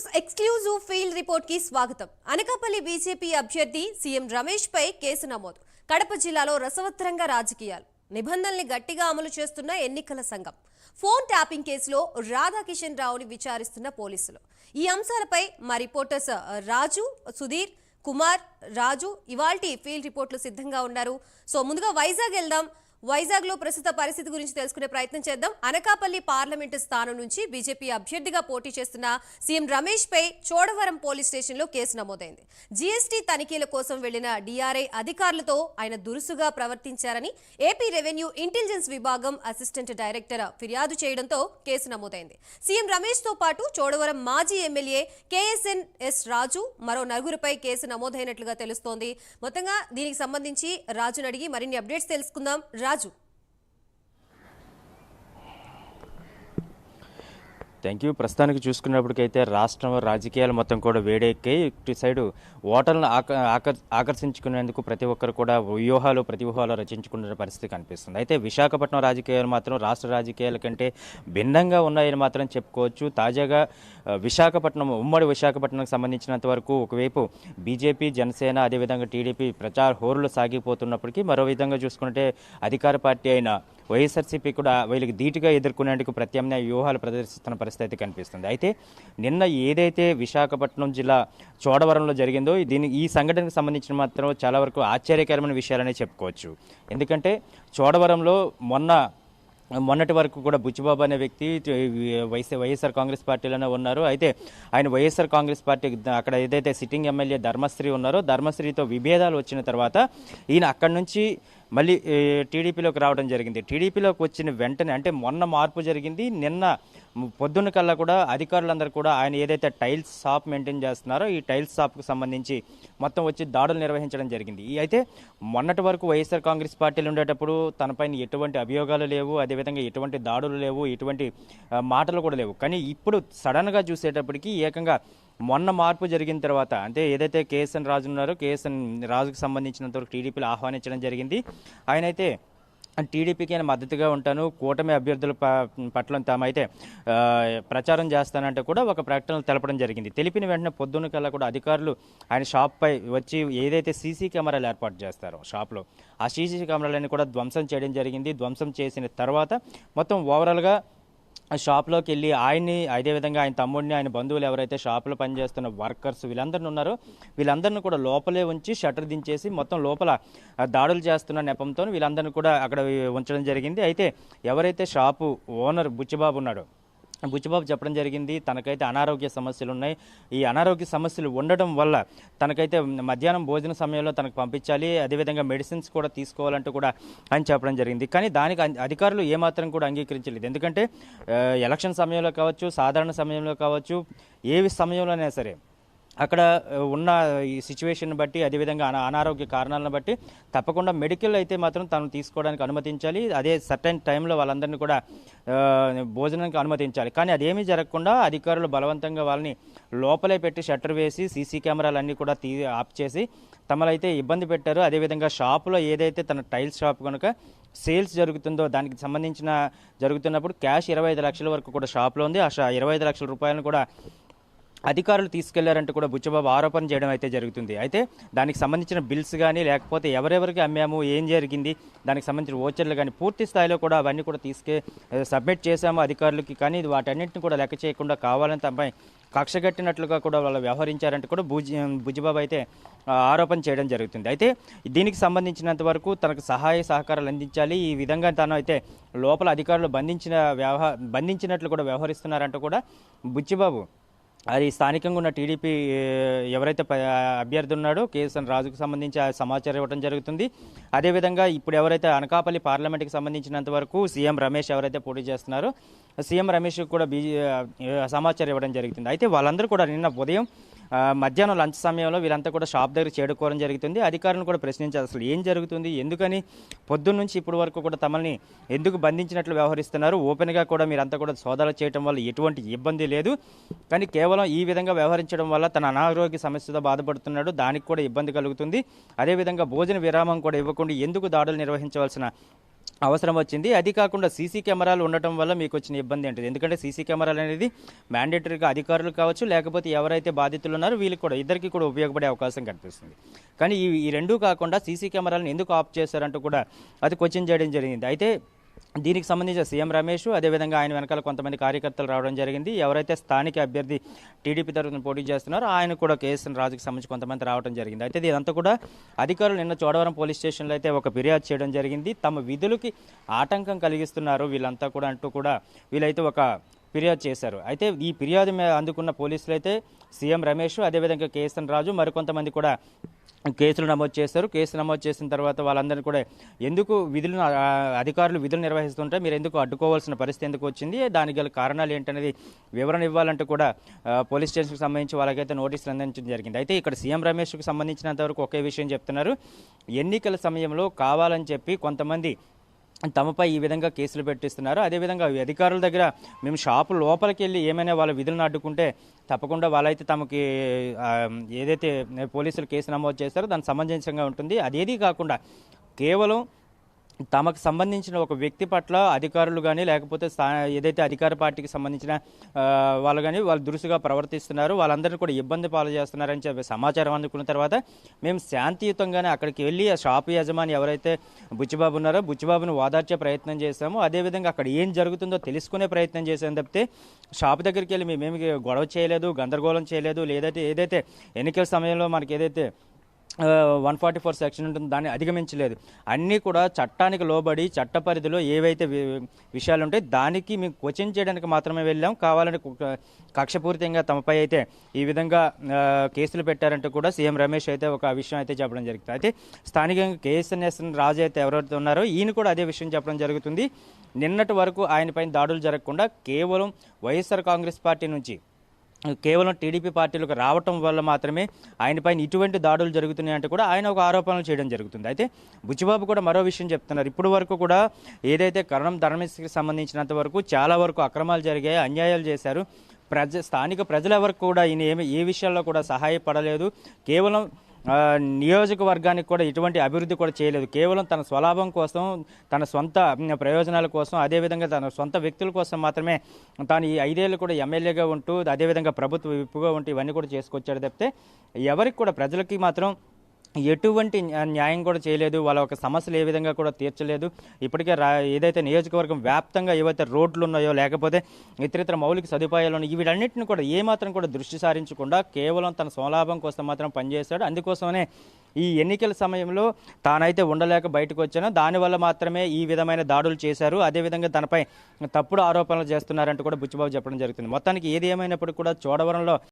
News exclusive field రిపోర్ట్కి స్వాగతం. Anakapalli BJP అభ్యర్థి సీఎం రమేష్ పై కేసు నమోదు. కడప జిల్లాలో రసవత్తరంగా రాజకీయాలు. నిబంధనల్ని గట్టిగా అమలు చేస్తున్న ఎన్నికల సంఘం. ఫోన్ ట్యాపింగ్ కేసులో రాధాకిషన్ రావుని విచారిస్తున్న పోలీసులు. ఈ అంశాలపై మా రిపోర్టర్స్ రాజు సుధీర్ కుమార్ రాజు ఇవాల్టి ఫీల్డ్ రిపోర్ట్లు సిద్ధంగా ఉన్నారు. సో ముందుగా వైజాగ్ వెళ్దాం. వైజాగ్లో ప్రస్తుత పరిస్థితి గురించి తెలుసుకునే ప్రయత్నం చేద్దాం. అనకాపల్లి పార్లమెంటు స్థానం నుంచి బీజేపీ అభ్యర్థిగా పోటీ చేస్తున్న సీఎం రమేష్ పై చోడవరం పోలీస్ స్టేషన్లో కేసు నమోదైంది. జీఎస్టీ తనిఖీల కోసం వెళ్ళిన డిఆర్ఐ అధికారులతో ఆయన దురుసుగా ప్రవర్తించారని ఏపీ రెవెన్యూ ఇంటెలిజెన్స్ విభాగం అసిస్టెంట్ డైరెక్టర్ ఫిర్యాదు చేయడంతో కేసు నమోదైంది. సీఎం రమేష్తో పాటు చోడవరం మాజీ ఎమ్మెల్యే కేఎస్ఎన్ ఎస్ రాజు మరో నలుగురిపై కేసు నమోదైనట్లుగా తెలుస్తోంది. మొత్తంగా దీనికి సంబంధించి రాజును అడిగి మరిన్ని అప్డేట్స్ తెలుసుకుందాం. రాజు థ్యాంక్ యూ ప్రస్తుతానికి చూసుకున్నప్పటికైతే రాష్ట్రం రాజకీయాలు మొత్తం కూడా వేడెక్కి ఇటు సైడు ఓటర్లను ఆక ఆకర్ ఆకర్షించుకునేందుకు ప్రతి ఒక్కరు కూడా వ్యూహాలు ప్రతివ్యూహాలు రచించుకునే పరిస్థితి కనిపిస్తుంది. అయితే విశాఖపట్నం రాజకీయాలు మాత్రం రాష్ట్ర రాజకీయాల కంటే భిన్నంగా ఉన్నాయని మాత్రం చెప్పుకోవచ్చు. తాజాగా విశాఖపట్నం ఉమ్మడి విశాఖపట్నంకి సంబంధించినంత వరకు ఒకవైపు బీజేపీ జనసేన అదేవిధంగా టీడీపీ ప్రచార హోరులు సాగిపోతున్నప్పటికీ మరో విధంగా చూసుకుంటే అధికార పార్టీ అయిన వైఎస్ఆర్సీపీ కూడా వీళ్ళకి ధీటుగా ఎదుర్కొనేందుకు ప్రత్యామ్నాయ వ్యూహాలు ప్రదర్శిస్తున్న పరిస్థితి కనిపిస్తుంది. అయితే నిన్న ఏదైతే విశాఖపట్నం జిల్లా చోడవరంలో జరిగిందో దీని ఈ సంఘటనకు సంబంధించిన మాత్రం చాలా వరకు ఆశ్చర్యకరమైన విషయాలనే చెప్పుకోవచ్చు. ఎందుకంటే చోడవరంలో మొన్న మొన్నటి వరకు కూడా బుచ్చిబాబు అనే వ్యక్తి వైఎస్ వైఎస్ఆర్ కాంగ్రెస్ పార్టీలోనే ఉన్నారు. అయితే ఆయన వైఎస్ఆర్ కాంగ్రెస్ పార్టీ అక్కడ ఏదైతే సిట్టింగ్ ఎమ్మెల్యే ధర్మశ్రీ ఉన్నారో ధర్మశ్రీతో విభేదాలు వచ్చిన తర్వాత ఈయన అక్కడి నుంచి మళ్ళీ టీడీపీలోకి రావడం జరిగింది. టీడీపీలోకి వచ్చిన వెంటనే అంటే మొన్న మార్పు జరిగింది. నిన్న పొద్దున్న కల్లా కూడా అధికారులందరూ కూడా ఆయన ఏదైతే టైల్స్ షాప్ మెయింటైన్ చేస్తున్నారో ఈ టైల్స్ షాప్కి సంబంధించి మొత్తం వచ్చి దాడులు నిర్వహించడం జరిగింది. ఈ అయితే మొన్నటి వరకు వైఎస్ఆర్ కాంగ్రెస్ పార్టీలు ఉండేటప్పుడు తనపైన ఎటువంటి అభియోగాలు లేవు అదేవిధంగా ఎటువంటి దాడులు లేవు ఎటువంటి మాటలు కూడా లేవు. కానీ ఇప్పుడు సడన్గా చూసేటప్పటికి ఏకంగా మొన్న మార్పు జరిగిన తర్వాత అంటే ఏదైతే కేఎస్ఎన్ రాజు ఉన్నారో కేఎస్ఎన్ రాజుకు సంబంధించినంతవరకు టీడీపీలు ఆహ్వానించడం జరిగింది. ఆయన అయితే టీడీపీకి నేను మద్దతుగా ఉంటాను. కూటమి అభ్యర్థుల పట్ల తామైతే ప్రచారం చేస్తానంటే కూడా ఒక ప్రకటన తెలపడం జరిగింది. తెలిపిన వెంటనే పొద్దున్న కల్లా కూడా అధికారులు ఆయన షాప్పై వచ్చి ఏదైతే సీసీ కెమెరాలు ఏర్పాటు చేస్తారో షాప్లో ఆ సీసీ కెమెరాలన్నీ కూడా ధ్వంసం చేయడం జరిగింది. ధ్వంసం చేసిన తర్వాత మొత్తం ఓవరాల్గా షాప్లోకి వెళ్ళి ఆయన్ని అదేవిధంగా ఆయన తమ్ముడిని ఆయన బంధువులు ఎవరైతే షాప్లో పనిచేస్తున్న వర్కర్స్ వీళ్ళందరిని ఉన్నారో వీళ్ళందరిని కూడా లోపలే ఉంచి షట్టర్ దించేసి మొత్తం లోపల దాడులు చేస్తున్న నెపంతో వీళ్ళందరిని కూడా అక్కడ ఉంచడం జరిగింది. అయితే ఎవరైతే షాపు ఓనర్ బుచ్చిబాబు ఉన్నాడో బుచ్చిబాబు చెప్పడం జరిగింది. తనకైతే అనారోగ్య సమస్యలు ఉన్నాయి. ఈ అనారోగ్య సమస్యలు ఉండడం వల్ల తనకైతే మధ్యాహ్నం భోజన సమయంలో తనకు పంపించాలి. అదేవిధంగా మెడిసిన్స్ కూడా తీసుకోవాలంటూ కూడా ఆయన చెప్పడం జరిగింది. కానీ దానికి అధికారులు ఏమాత్రం కూడా అంగీకరించలేదు. ఎందుకంటే ఎలక్షన్ సమయంలో కావచ్చు సాధారణ సమయంలో కావచ్చు ఏ సమయంలోనైనా సరే అక్కడ ఉన్న ఈ సిచ్యువేషన్ బట్టి అదేవిధంగా అనా అనారోగ్య కారణాలను బట్టి తప్పకుండా మెడికల్ అయితే మాత్రం తను తీసుకోవడానికి అనుమతించాలి. అదే సర్టైన్ టైంలో వాళ్ళందరినీ కూడా భోజనానికి అనుమతించాలి. కానీ అదేమీ జరగకుండా అధికారులు బలవంతంగా వాళ్ళని లోపలే పెట్టి షట్టర్ వేసి సీసీ కెమెరాలన్నీ కూడా తీ ఆఫ్ చేసి తమలైతే ఇబ్బంది పెట్టారు. అదేవిధంగా షాపులో ఏదైతే తన టైల్స్ షాప్ కనుక సేల్స్ జరుగుతుందో దానికి సంబంధించిన జరుగుతున్నప్పుడు క్యాష్ ఇరవై ఐదు లక్షల వరకు కూడా షాప్లో ఉంది. ఆ షా ఇరవై ఐదు లక్షల రూపాయలను కూడా అధికారులు తీసుకెళ్ళారంటూ కూడా బుచ్చబాబు ఆరోపణ చేయడం అయితే జరుగుతుంది. అయితే దానికి సంబంధించిన బిల్స్ కానీ లేకపోతే ఎవరెవరికి అమ్మాము ఏం జరిగింది దానికి సంబంధించిన ఓచర్లు కానీ పూర్తి స్థాయిలో కూడా అవన్నీ కూడా తీసుకే సబ్మిట్ చేశాము అధికారులకి. కానీ వాటన్నింటిని కూడా లెక్క చేయకుండా కావాలని తమపై కక్షగట్టినట్లుగా కూడా వాళ్ళు వ్యవహరించారంటూ కూడా బుజ్ బుజ్జిబాబు అయితే ఆరోపణ చేయడం జరుగుతుంది. అయితే దీనికి సంబంధించినంత వరకు తనకు సహాయ సహకారాలు అందించాలి. ఈ విధంగా తను అయితే లోపల అధికారులు బంధించిన వ్యవహ బంధించినట్లు కూడా వ్యవహరిస్తున్నారంటూ కూడా బుచ్చిబాబు అది స్థానికంగా ఉన్న టీడీపీ ఎవరైతే అభ్యర్థి ఉన్నాడో కేఎస్ఎన్ రాజుకు సంబంధించి ఆ సమాచారం ఇవ్వడం జరుగుతుంది. అదేవిధంగా ఇప్పుడు ఎవరైతే అనకాపల్లి పార్లమెంట్కి సంబంధించినంత వరకు సీఎం రమేష్ ఎవరైతే పోటీ చేస్తున్నారో సీఎం రమేష్ కూడా బీజే సమాచారం ఇవ్వడం జరుగుతుంది. అయితే వాళ్ళందరూ కూడా నిన్న ఉదయం మధ్యాహ్నం లంచ్ సమయంలో వీళ్ళంతా కూడా షాప్ దగ్గర చేడుకోవడం జరుగుతుంది. అధికారులను కూడా ప్రశ్నించారు అసలు ఏం జరుగుతుంది? ఎందుకని పొద్దున్న నుంచి ఇప్పటి వరకు కూడా తమల్ని ఎందుకు బంధించినట్లు వ్యవహరిస్తున్నారు? ఓపెన్గా కూడా మీరంతా కూడా సోదాలు చేయడం వల్ల ఎటువంటి ఇబ్బంది లేదు. కానీ కేవలం ఈ విధంగా వ్యవహరించడం వల్ల తన అనారోగ్య సమస్యతో బాధపడుతున్నాడు. దానికి కూడా ఇబ్బంది కలుగుతుంది. అదేవిధంగా భోజన విరామం కూడా ఇవ్వకుండా ఎందుకు దాడులు నిర్వహించవలసిన అవసరం వచ్చింది. అది కాకుండా సీసీ కెమెరాలు ఉండటం వల్ల మీకు వచ్చిన ఇబ్బంది ఏంటిది? ఎందుకంటే సీసీ కెమెరాలు అనేది మ్యాండేటరీగా అధికారులు కావచ్చు లేకపోతే ఎవరైతే బాధితులు ఉన్నారో వీళ్ళకి కూడా ఇద్దరికి కూడా ఉపయోగపడే అవకాశం కనిపిస్తుంది. కానీ ఈ ఈ రెండూ కాకుండా సీసీ కెమెరాలను ఎందుకు ఆఫ్ చేశారంటూ కూడా అది క్వశ్చన్ చేయడం జరిగింది. అయితే దీనికి సంబంధించిన సీఎం రమేష్ అదేవిధంగా ఆయన వెనకాల కొంతమంది కార్యకర్తలు రావడం జరిగింది. ఎవరైతే స్థానిక అభ్యర్థి టీడీపీ తరఫున పోటీ చేస్తున్నారో ఆయన కూడా కేఎస్ఎన్ రాజుకి సంబంధించి కొంతమంది రావడం జరిగింది. అయితే ఇదంతా కూడా అధికారులు నిన్న చోడవరం పోలీస్ స్టేషన్లో అయితే ఒక ఫిర్యాదు చేయడం జరిగింది. తమ విధులకి ఆటంకం కలిగిస్తున్నారు వీళ్ళంతా కూడా అంటూ కూడా వీళ్ళైతే ఒక ఫిర్యాదు చేశారు. అయితే ఈ ఫిర్యాదు మీద అందుకున్న పోలీసులు అయితే సీఎం రమేష్ అదేవిధంగా కేఎస్ఎన్ రాజు మరికొంతమంది కూడా కేసులు నమోదు చేస్తారు. కేసు నమోదు చేసిన తర్వాత వాళ్ళందరినీ కూడా ఎందుకు విధులను అధికారులు విధులు నిర్వహిస్తుంటే మీరు ఎందుకు అడ్డుకోవాల్సిన పరిస్థితి ఎందుకు వచ్చింది? దానికి గల కారణాలు ఏంటనేది వివరణ ఇవ్వాలంటే కూడా పోలీస్ స్టేషన్కి సంబంధించి వాళ్ళకైతే నోటీసులు అందించడం జరిగింది. అయితే ఇక్కడ సీఎం రమేష్కి సంబంధించినంత వరకు ఒకే విషయం చెప్తున్నారు. ఎన్నికల సమయంలో కావాలని చెప్పి కొంతమంది తమపై ఈ విధంగా కేసులు పెట్టిస్తున్నారు. అదేవిధంగా అధికారుల దగ్గర మేము షాపు లోపలికి వెళ్ళి ఏమైనా వాళ్ళ విధులను అడ్డుకుంటే తప్పకుండా వాళ్ళైతే తమకి ఏదైతే పోలీసులు కేసు నమోదు చేస్తారో దానికి సమంజసంగా ఉంటుంది. అదేది కాకుండా కేవలం తమకు సంబంధించిన ఒక వ్యక్తి పట్ల అధికారులు కానీ లేకపోతే స్థా ఏదైతే అధికార పార్టీకి సంబంధించిన వాళ్ళు కానీ వాళ్ళు దురుసుగా ప్రవర్తిస్తున్నారు వాళ్ళందరినీ కూడా ఇబ్బంది పాలు చేస్తున్నారని చెప్పి సమాచారం అందుకున్న తర్వాత మేము శాంతియుతంగానే అక్కడికి వెళ్ళి ఆ షాప్ యజమాని ఎవరైతే బుచ్చిబాబు ఉన్నారో బుచ్చిబాబును ఓదార్చే ప్రయత్నం చేశాము. అదేవిధంగా అక్కడ ఏం జరుగుతుందో తెలుసుకునే ప్రయత్నం చేసాం తప్పితే షాప్ దగ్గరికి వెళ్ళి మేమేమి గొడవ చేయలేదు గందరగోళం చేయలేదు లేదైతే ఏదైతే ఎన్నికల సమయంలో మనకి ఏదైతే వన్ ఫార్టీ ఫోర్ సెక్షన్ ఉంటుంది దాన్ని అధిగమించలేదు. అన్నీ కూడా చట్టానికి లోబడి చట్ట పరిధిలో ఏవైతే వి- విషయాలు ఉంటాయి దానికి మేము క్వశ్చన్ చేయడానికి మాత్రమే వెళ్ళాం. కావాలని కక్షపూరితంగా తమపై అయితే ఈ విధంగా కేసులు పెట్టారంటూ కూడా సీఎం రమేష్ అయితే ఒక విషయం అయితే చెప్పడం జరుగుతుంది. అయితే స్థానికంగా కేఎస్ఎన్ఎస్ రాజు అయితే ఎవరైతే ఉన్నారో ఈయన కూడా అదే విషయం చెప్పడం జరుగుతుంది. నిన్నటి వరకు ఆయనపైన దాడులు జరగకుండా కేవలం వైఎస్ఆర్ కాంగ్రెస్ పార్టీ నుంచి కేవలం టీడీపీ పార్టీలకు రావటం వల్ల మాత్రమే ఆయనపైన ఇటువంటి దాడులు జరుగుతున్నాయంటే కూడా ఆయన ఒక ఆరోపణలు చేయడం జరుగుతుంది. అయితే బుచ్చిబాబు కూడా మరో విషయం చెప్తున్నారు. ఇప్పుడు వరకు కూడా ఏదైతే కరణం ధర్మేశ్వరికి సంబంధించినంత వరకు చాలా వరకు అక్రమాలు జరిగాయి అన్యాయాలు చేశారు. ప్రజ స్థానిక ప్రజల వరకు కూడా ఈయన ఏమి ఏ విషయాల్లో కూడా సహాయపడలేదు. కేవలం నియోజకవర్గానికి కూడా ఎటువంటి అభివృద్ధి కూడా చేయలేదు. కేవలం తన స్వలాభం కోసం తన సొంత ప్రయోజనాల కోసం అదేవిధంగా తన సొంత వ్యక్తుల కోసం మాత్రమే తాను ఈ ఐదేళ్ళు కూడా ఎమ్మెల్యేగా ఉంటూ అదేవిధంగా ప్రభుత్వ విప్పుగా ఉంటూ ఇవన్నీ కూడా చేసుకొచ్చాడు తప్పితే ఎవరికి కూడా ప్రజలకి మాత్రం ఎటువంటి న్యాయం కూడా చేయలేదు. వాళ్ళ ఒక సమస్యలు ఏ విధంగా కూడా తీర్చలేదు. ఇప్పటికే రా ఏదైతే నియోజకవర్గం వ్యాప్తంగా ఏవైతే రోడ్లు ఉన్నాయో లేకపోతే ఇతరితర మౌలిక సదుపాయాలు ఉన్నాయో వీటన్నిటిని కూడా ఏమాత్రం కూడా దృష్టి సారించకుండా కేవలం తన స్వలాభం కోసం మాత్రం పనిచేశాడు. అందుకోసమనే ఈ ఎన్నికల సమయంలో తానైతే ఉండలేక బయటకు వచ్చాను. దానివల్ల మాత్రమే ఈ విధమైన దాడులు చేశారు. అదేవిధంగా తనపై తప్పుడు ఆరోపణలు చేస్తున్నారంటూ కూడా బుచ్చిబాబు చెప్పడం జరుగుతుంది. మొత్తానికి ఏది ఏమైనప్పుడు కూడా చోడవరంలో